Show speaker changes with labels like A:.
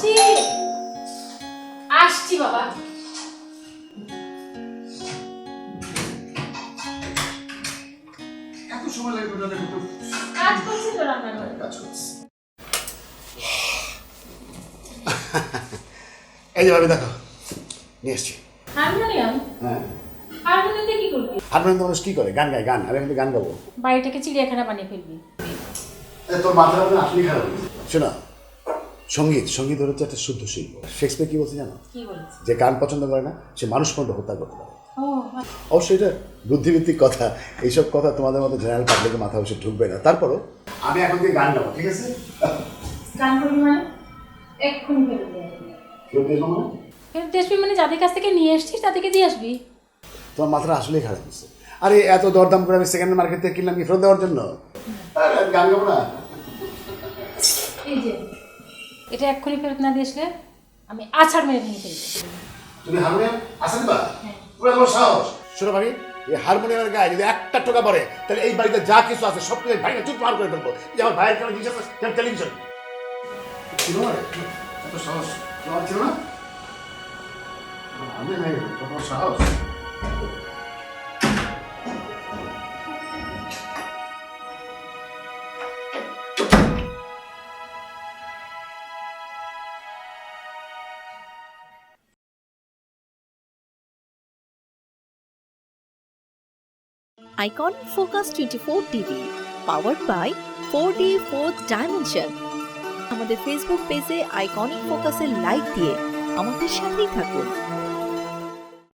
A: আসছি আসছি বাবা।
B: এত সময় লাগবে না দেখো
A: কাজ করছি তো রান্নাঘরে
B: কাজ করছি। এই যে ভাবি দেখো। নিয়ে এসছি।
A: হারমোনিয়াম?
B: হ্যাঁ।
A: কি করবি?
B: হারমোনিয়াম মানুষ কি করে? গান গায় গান। আমি এখন গান গাবো।
A: বাড়িটাকে চিড়িয়াখানা বানিয়ে ফেলবি।
B: তোর মাথা আপনি খারাপ শোনো সংগীত সংগীত হচ্ছে একটা শুদ্ধ শিল্প। শেক্সপিয়ার কি বলছে জানো? যে গান পছন্দ করে না সে মানুষ পর্যন্ত হত্যা করতে পারে। অবশ্যই এটা বুদ্ধিভিত্তিক কথা। এইসব কথা তোমাদের মতো জেনারেল পাবলিকের মাথা বসে ঢুকবে না। তারপরও আমি এখন থেকে গান গাবো ঠিক আছে?
A: গান করবি মানে? এক্ষুনি ফেরত দিয়ে আসবি।
B: কেউ দেখব না?
A: ফেরত আসবি মানে যাদের কাছ থেকে নিয়ে এসছিস তাদেরকে দিয়ে আসবি?
B: তোমার মাথাটা আসলেই খারাপ হচ্ছে আরে এত দরদাম করে আমি সেকেন্ড মার্কেট থেকে কিনলাম কি ফেরত দেওয়ার জন্য? গান গাবো না।
A: এটা এক্ষুনি ফেরত না দিয়ে আসলে আমি আছাড় মেরে ভেঙে ফেলব
B: তুমি হারমোনিয়াম আসেন বা
A: হ্যাঁ।
B: পুরো সাহস। শোনো ভাবি এই হারমোনিয়ামের গায়ে যদি একটা টোকা পড়ে তাহলে এই বাড়িতে যা কিছু আছে সব কিছু ভাইকে চুপ মার করে ফেলব। যে আমার ভাইয়ের কোনো জিনিস আছে টেলিভিশন এত সাহস। তোমার ছিল না? আমি নাই তোমার সাহস।
C: Icon Focus 24 TV powered by 4D Fourth Dimension আমাদের ফেসবুক পেজে আইকনিক ফোকাসের লাইক দিয়ে আমাদের সাথেই থাকুন